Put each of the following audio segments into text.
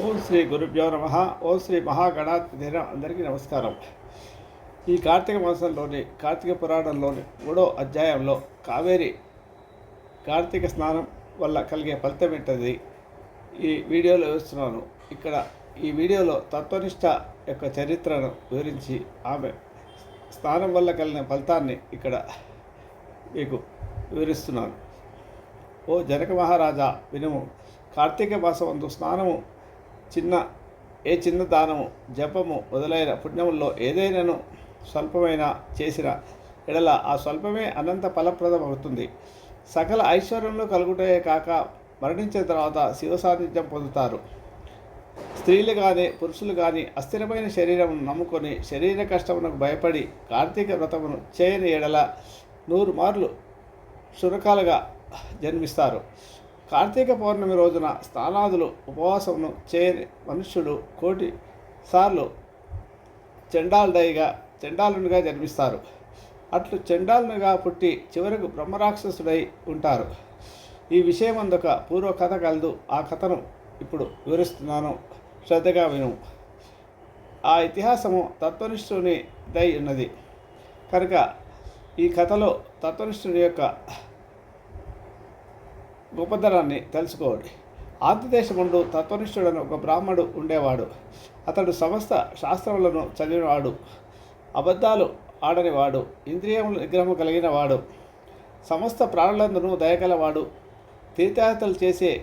ఓం శ్రీ గురుభ్యో నమ. ఓం శ్రీ మహాగణాధిర అందరికీ నమస్కారం. ఈ కార్తీక మాసంలోని కార్తీక పురాణంలోని మూడో అధ్యాయంలో కావేరి కార్తీక స్నానం వల్ల కలిగే ఫలితం ఏంటది ఈ వీడియోలో వేస్తున్నాను ఇక్కడ ఈ వీడియోలో తత్వనిష్ట యొక్క చరిత్రను వివరించి ఆమె స్నానం వల్ల కలిగిన ఫలితాన్ని ఇక్కడ మీకు వివరిస్తున్నాను. ఓ జనక మహారాజా వినుము. కార్తీక మాసమందు స్నానము చిన్న ఏ చిన్న దానము జపము మొదలైన పుణ్యముల్లో ఏదైనాను స్వల్పమైన చేసిన ఎడల ఆ స్వల్పమే అనంత ఫలప్రదం అవుతుంది సకల ఐశ్వర్యంలో కలుగుటే కాక మరణించిన తర్వాత శివ సాన్నిధ్యం పొందుతారు. స్త్రీలు కానీ పురుషులు కానీ అస్థిరమైన శరీరమును నమ్ముకొని శరీర కష్టమునకు భయపడి కార్తీక వ్రతమును చేయని ఎడల నూరు మార్లు శునకాలుగా జన్మిస్తారు. కార్తీక పౌర్ణమి రోజున స్నానాదులు ఉపవాసమును చేయని మనుష్యుడు కోటి సార్లు చెండాలుడైగా చెండాలునిగా జన్మిస్తారు. అట్లు చెండాలునిగా పుట్టి చివరకు బ్రహ్మరాక్షసుడై ఉంటారు. ఈ విషయం అందుక పూర్వ కథ కలదు. ఆ కథను ఇప్పుడు వివరిస్తున్నాను. శ్రద్ధగా విను. ఆ ఇతిహాసము తత్వనిష్ఠుని దై ఉన్నది. కనుక ఈ కథలో తత్వనిష్ఠుని యొక్క గొప్పతనాన్ని తెలుసుకోండి. ఆంధ్రదేశముండు తత్వనిష్ఠుడని ఒక బ్రాహ్మడు ఉండేవాడు. అతడు సమస్త శాస్త్రములను చదివినవాడు. అబద్ధాలు ఆడనివాడు. ఇంద్రియముల నిగ్రహము కలిగిన వాడు సమస్త ప్రాణులందును దయగలవాడు. తీర్థయాత్రలు చేసే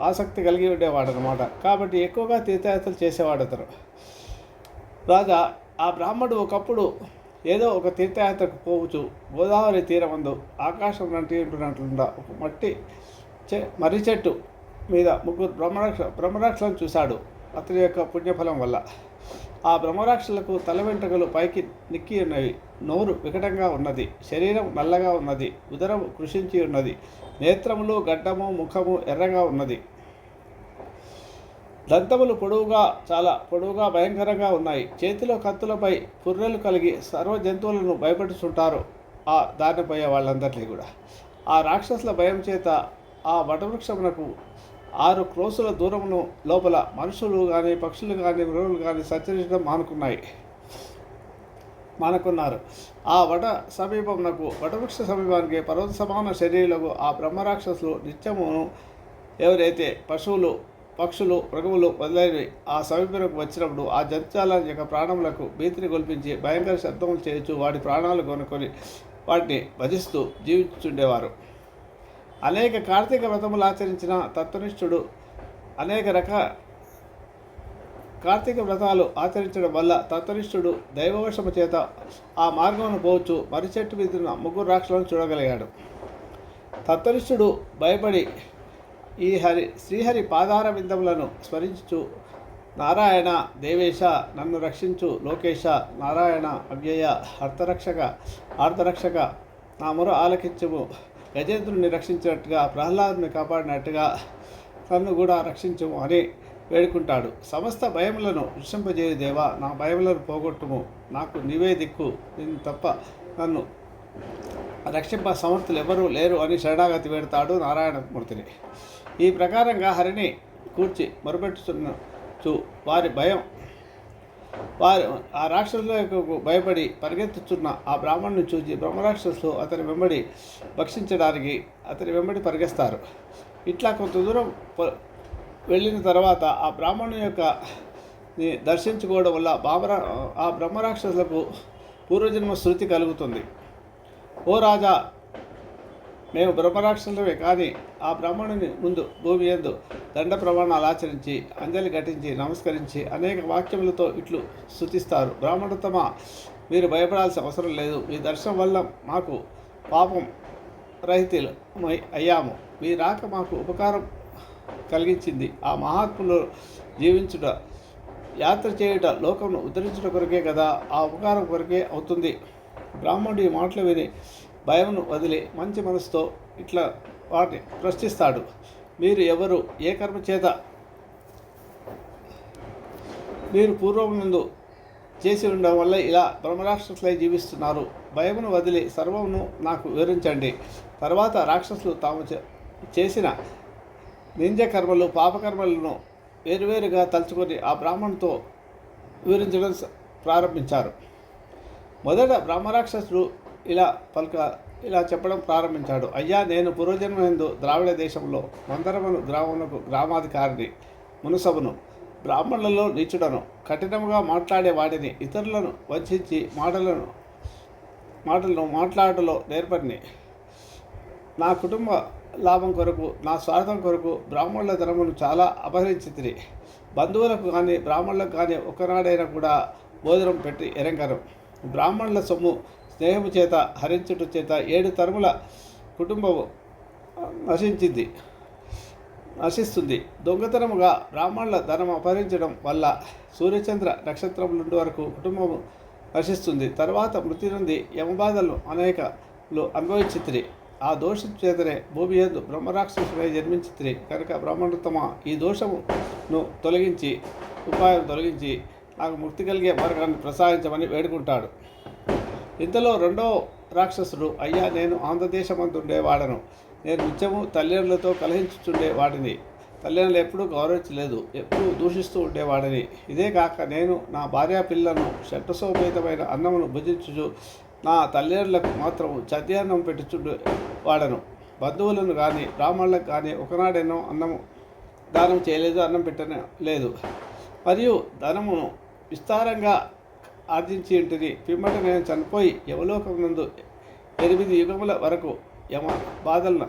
ఆసక్తి కలిగి ఉండేవాడు అనమాట కాబట్టి ఎక్కువగా తీర్థయాత్రలు చేసేవాడు అతను రాజా ఆ బ్రాహ్మడు ఒకప్పుడు ఏదో ఒక తీర్థయాత్రకు పోవచ్చు. గోదావరి తీరమందు ఆకాశం లాంటి ఉంటున్నట్లుండా ఒక మట్టి చె మర్రి చెట్టు మీద ముగ్గురు బ్రహ్మరాక్ష బ్రహ్మరాక్షలను చూశాడు అతని యొక్క పుణ్యఫలం వల్ల. ఆ బ్రహ్మరాక్షలకు తల వెంట్రుకలు పైకి నిక్కి ఉన్నవి. నోరు వికటంగా ఉన్నది. శరీరం నల్లగా ఉన్నది. ఉదరం కృషించి ఉన్నది. నేత్రములు గడ్డము ముఖము ఎర్రగా ఉన్నది. దంతములు పొడవుగా చాలా పొడవుగా భయంకరంగా ఉన్నాయి. చేతిలో కత్తులపై పుర్రెలు కలిగి సర్వ జంతువులను భయపెడుతుంటారు ఆ దారిపోయే వాళ్ళందరినీ కూడా. ఆ రాక్షసుల భయం చేత ఆ వటవృక్షమునకు ఆరు క్రోసుల దూరమును లోపల మనుషులు కానీ పక్షులు కానీ మృగులు కానీ సంచరించడం మానుకున్నాయి. మానుకున్నారు. ఆ వట సమీపమునకు వటవృక్ష సమీపానికి పర్వత సమాన శరీరులకు ఆ బ్రహ్మరాక్షసులు నిత్యమును ఎవరైతే పశువులు పక్షులు మృగములు మొదలైనవి. ఆ సమీపంకు వచ్చినప్పుడు ఆ జంతుజాల యొక్క ప్రాణములకు భీతిని గొల్పించి భయంకర శబ్దములు చేయొచ్చు వాటి ప్రాణాలు కొనుక్కొని వాటిని భజిస్తూ జీవించుండేవారు అనేక కార్తీక వ్రతములు ఆచరించిన తత్వనిష్ఠుడు అనేక రక కార్తీక వ్రతాలు ఆచరించడం వల్ల తత్వనిష్ఠుడు దైవవశము చేత ఆ మార్గమును పోవచ్చు. మరిచెట్టు మీద ముగ్గురు రాక్షలను చూడగలిగాడు. తత్వనిష్ఠుడు భయపడి ఈ హరి శ్రీహరి పాదార విందములను స్మరించు. నారాయణ దేవేశ నన్ను రక్షించు. లోకేశ నారాయణ అవ్యయ అర్థరక్షక ఆర్థరక్షక నా మొర ఆలకించుము. గజేంద్రుని రక్షించినట్టుగా ప్రహ్లాదుని కాపాడినట్టుగా నన్ను కూడా రక్షించుము అని వేడుకుంటాడు. సమస్త భయములను విషింపజేయు దేవా నా భయములను పోగొట్టుము. నాకు నీవే దిక్కు నేను తప్ప నన్ను రక్షింప సమర్థులు ఎవరూ లేరు అని శరణాగతి పెడతాడు నారాయణమూర్తిని. ఈ ప్రకారంగా హరిని కూర్చి మొరపెట్టుతున్న చూ వారి భయం వారు ఆ రాక్షసులకు భయపడి పరిగెత్తుతున్న ఆ బ్రాహ్మణుని చూసి బ్రహ్మరాక్షసులు అతని వెంబడి భక్షించడానికి అతని వెంబడి పరిగెస్తారు. ఇట్లా కొంత దూరం వెళ్ళిన తర్వాత ఆ బ్రాహ్మణుని యొక్క దర్శించుకోవడం వల్ల బాబరా ఆ బ్రహ్మరాక్షసులకు పూర్వజన్మ శృతి కలుగుతుంది. ఓ రాజా మేము బ్రహ్మరాక్షసులమే కానీ ఆ బ్రాహ్మణుని ముందు భూమి ఎందు దండ ప్రమాణాలు ఆచరించి అంజలి ఘటించి నమస్కరించి అనేక వాక్యములతో ఇట్లు స్థుతిస్తారు బ్రాహ్మణోత్తమ మీరు భయపడాల్సిన అవసరం లేదు. మీ దర్శనం వల్ల మాకు పాపం రహితులు అయ్యాము. మీ రాక మాకు ఉపకారం కలిగించింది. ఆ మహాత్ములు జీవించుట యాత్ర చేయుట లోకమును ఉద్ధరించుట కొరకే కదా ఆ ఉపకారం కొరకే అవుతుంది. బ్రాహ్మణుడు ఈ మాటలు విని భయమును వదిలి మంచి మనసుతో ఇట్లా వాటిని ప్రశ్నిస్తాడు. మీరు ఎవరు? ఏ కర్మ చేత? మీరు పూర్వం ముందు చేసి ఉండడం వల్ల ఇలా బ్రహ్మరాక్షసులై జీవిస్తున్నారు. భయమును వదిలి సర్వమును నాకు వివరించండి. తర్వాత రాక్షసులు తాము చే- చేసిన నింజ కర్మలు పాపకర్మలను వేరువేరుగా తలుచుకొని ఆ బ్రాహ్మణుతో వివరించడం ప్రారంభించారు. మొదట బ్రహ్మరాక్షసుడు ఇలా పలుక ఇలా చెప్పడం ప్రారంభించాడు. అయ్యా నేను పూర్వజన్మయందు ద్రావిడ దేశంలో మందరమను గ్రామమునకు గ్రామాధికారిని మునసభను బ్రాహ్మణులలో నీచుడను కఠినముగా మాట్లాడే వాడిని ఇతరులను వంచించి మాటలను మాటలను మాట్లాడటంలో నేర్పడిని నా కుటుంబ లాభం కొరకు నా స్వార్థం కొరకు బ్రాహ్మణుల ధనమును చాలా అపహరించితిరి బంధువులకు కానీ బ్రాహ్మణులకు కానీ ఒకనాడైనా కూడా భోజనం పెట్టి ఎరంకరం బ్రాహ్మణుల సొమ్ము స్నేహము చేత హరించుట చేత ఏడు తరముల కుటుంబము నశించింది నశిస్తుంది. దొంగతనముగా బ్రాహ్మణుల ధనం అపహరించడం వల్ల సూర్యచంద్ర నక్షత్రములుండే వరకు కుటుంబము నశిస్తుంది. తర్వాత మృతి నుండి యమబాధలు అనేకలు అనుభవించిత్రి. ఆ దోషం చేతనే భూమి ఎందు బ్రహ్మరాక్షసుడై జన్మించిత్రి. కనుక బ్రహ్మణుతమ ఈ దోషమును తొలగించి ఉపాయం తొలగించి నాకు ముక్తి కలిగే మార్గాన్ని ప్రసాదించమని వేడుకుంటాడు. ఇంతలో రెండో రాక్షసుడు అయ్యా నేను ఆంధ్రదేశమందు ఉండేవాడను నేను నిత్యము తల్లిదండ్రులతో కలహించుచుండే వాడిని. తల్లిదండ్రులు ఎప్పుడూ గౌరవించలేదు ఎప్పుడూ దూషిస్తూ ఉండేవాడిని. ఇదే కాక నేను నా భార్యా పిల్లను షట్రసోపేతమైన అన్నమును భుజించుచు నా తల్లిదండ్రులకు మాత్రం చద్యాన్నం పెట్టుచుండే వాడను బంధువులను కానీ బ్రాహ్మణులకు కానీ ఒకనాడేనో అన్నము దానం చేయలేదు అన్నం పెట్టలేదు మరియు ధనమును విస్తారంగా ఆర్జించి ఉంటుంది పిమ్మట నేను చనిపోయి యవలోకం నందు ఎనిమిది యుగముల వరకు యమ బాధలను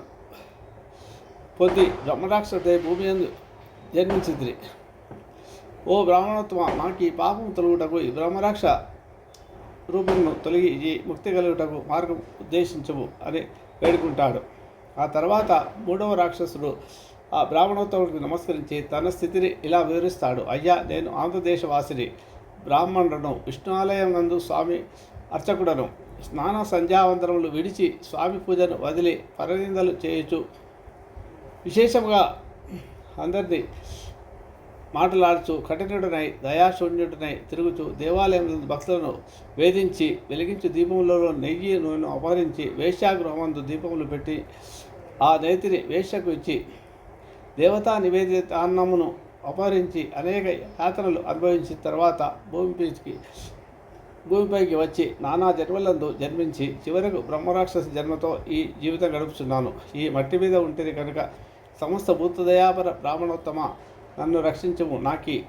పొంది బ్రహ్మరాక్షసుడై భూమి ఎందు జన్మించింది ఓ బ్రాహ్మణోత్తమ నాకు ఈ పాపం తొలగుటకు ఈ బ్రహ్మరాక్ష రూపమును తొలగి ఈ ముక్తి కలుగుటకు మార్గం ఉద్దేశించము అని వేడుకుంటాడు. ఆ తర్వాత మూడవ రాక్షసుడు ఆ బ్రాహ్మణోత్తముడికి నమస్కరించి తన స్థితిని ఇలా వివరిస్తాడు. అయ్యా నేను ఆంధ్రదేశవాసిని. బ్రాహ్మణుడను విష్ణు ఆలయం నందు స్వామి అర్చకుడను స్నాన సంధ్యావందనములు విడిచి స్వామి పూజను వదిలి పరనిందలు చేయొచ్చు విశేషంగా అందరినీ మాటలాడుచు కఠినుడనై దయాశూన్యుడనై తిరుగుచు దేవాలయంలో భక్తులను వేధించి వెలిగించు దీపములలో నెయ్యి నూనెను అపహరించి వేశ్యాగృహమందు దీపములు పెట్టి ఆ నేతిని వేశ్యకు ఇచ్చి దేవతా నివేదిత అన్నమును అపహరించి అనేక యాతనలు అనుభవించిన తర్వాత భూమిపైకి భూమిపైకి వచ్చి నానా జన్మలందు జన్మించి చివరకు బ్రహ్మరాక్షస జన్మతో ఈ జీవితం గడుపుతున్నాను ఈ మట్టి మీద ఉంటుంది కనుక సమస్త భూతదయాపర బ్రాహ్మణోత్తమ నన్ను రక్షించము. నాకి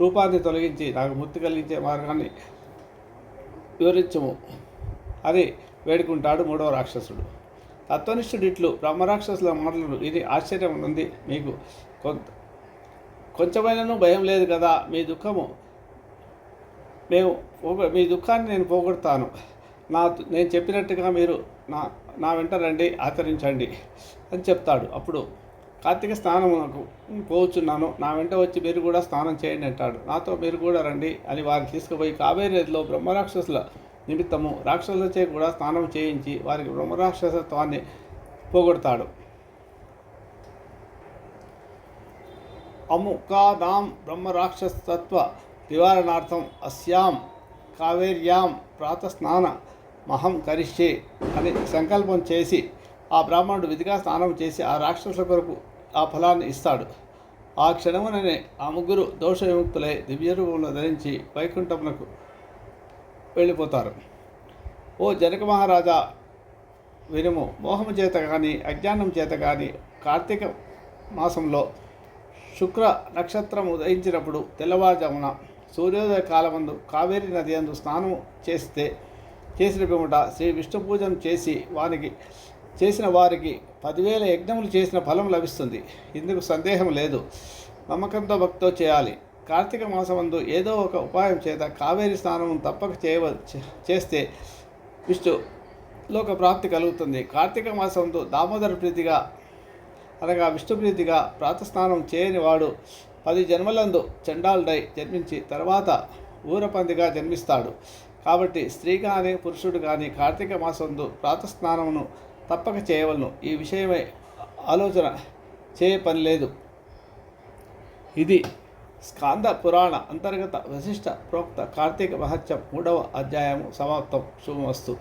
రూపాన్ని తొలగించి నాకు ముక్తి కలిగించే మార్గాన్ని వివరించము. అని వేడుకుంటాడు మూడవ రాక్షసుడు. తత్వనిష్ఠుడిట్లు బ్రహ్మరాక్షసుల మాటలను ఇది ఆశ్చర్యం ఉంది మీకు కొంత కొంచెమైనను భయం లేదు కదా మీ దుఃఖము. మేము మీ దుఃఖాన్ని నేను పోగొడతాను. నా నేను చెప్పినట్టుగా మీరు నా నా వెంట రండి ఆచరించండి అని చెప్తాడు. అప్పుడు కార్తీక స్నానమునకు పోచున్నాను. నా వెంట వచ్చి మీరు కూడా స్నానం చేయండి అంటాడు. నాతో మీరు కూడా రండి అని వారిని తీసుకుపోయి కావేరి నదిలో బ్రహ్మరాక్షసుల నిమిత్తము రాక్షసులచే కూడా స్నానం చేయించి వారికి బ్రహ్మరాక్షసత్వాన్ని పోగొడతాడు. అముకానాం బ్రహ్మరాక్షసత్వ నివారణార్థం అస్యాం కావేర్యాం ప్రాతస్నాన మహం కరిష్యే అని సంకల్పం చేసి ఆ బ్రాహ్మణుడు విధిగా స్నానం చేసి ఆ రాక్షసుల కొరకు ఆ ఫలాన్ని ఇస్తాడు. ఆ క్షణముననే ఆ ముగ్గురు దోష విముక్తులై దివ్యరూపంలో ధరించి వైకుంఠమునకు వెళ్ళిపోతారు. ఓ జనక మహారాజా వినుము మోహము చేత కానీ అజ్ఞానం చేత కానీ కార్తీక మాసంలో శుక్ర నక్షత్రం ఉదయించినప్పుడు తెల్లవారుజామున సూర్యోదయ కాలమందు కావేరి నది అందు స్నానం చేస్తే చేసిన పిమ్మట శ్రీ విష్ణు పూజను చేసి వారికి చేసిన వారికి పదివేల యజ్ఞములు చేసిన ఫలం లభిస్తుంది. ఇందుకు సందేహం లేదు. నమ్మకంతో భక్తితో చేయాలి. కార్తీక మాసమందు ఏదో ఒక ఉపాయం చేత కావేరి స్నానం తప్పక చేయవ చేస్తే విష్ణు లోక ప్రాప్తి కలుగుతుంది. కార్తీక మాసంతో దామోదర ప్రీతిగా అనగా విష్ణుప్రీతిగా ప్రాతస్నానం చేయని వాడు పది జన్మలందు చండాలుడై జన్మించి తర్వాత ఊరపందిగా జన్మిస్తాడు. కాబట్టి స్త్రీ కానీ పురుషుడు కానీ కార్తీక మాసందు ప్రాతస్నానమును తప్పక చేయవలను. ఈ విషయమై ఆలోచన చేయ పని లేదు. ఇది స్కాంద పురాణ అంతర్గత వశిష్ట ప్రోక్త కార్తీక మహత్యం మూడవ అధ్యాయము సమాప్తం. శుభమస్తు.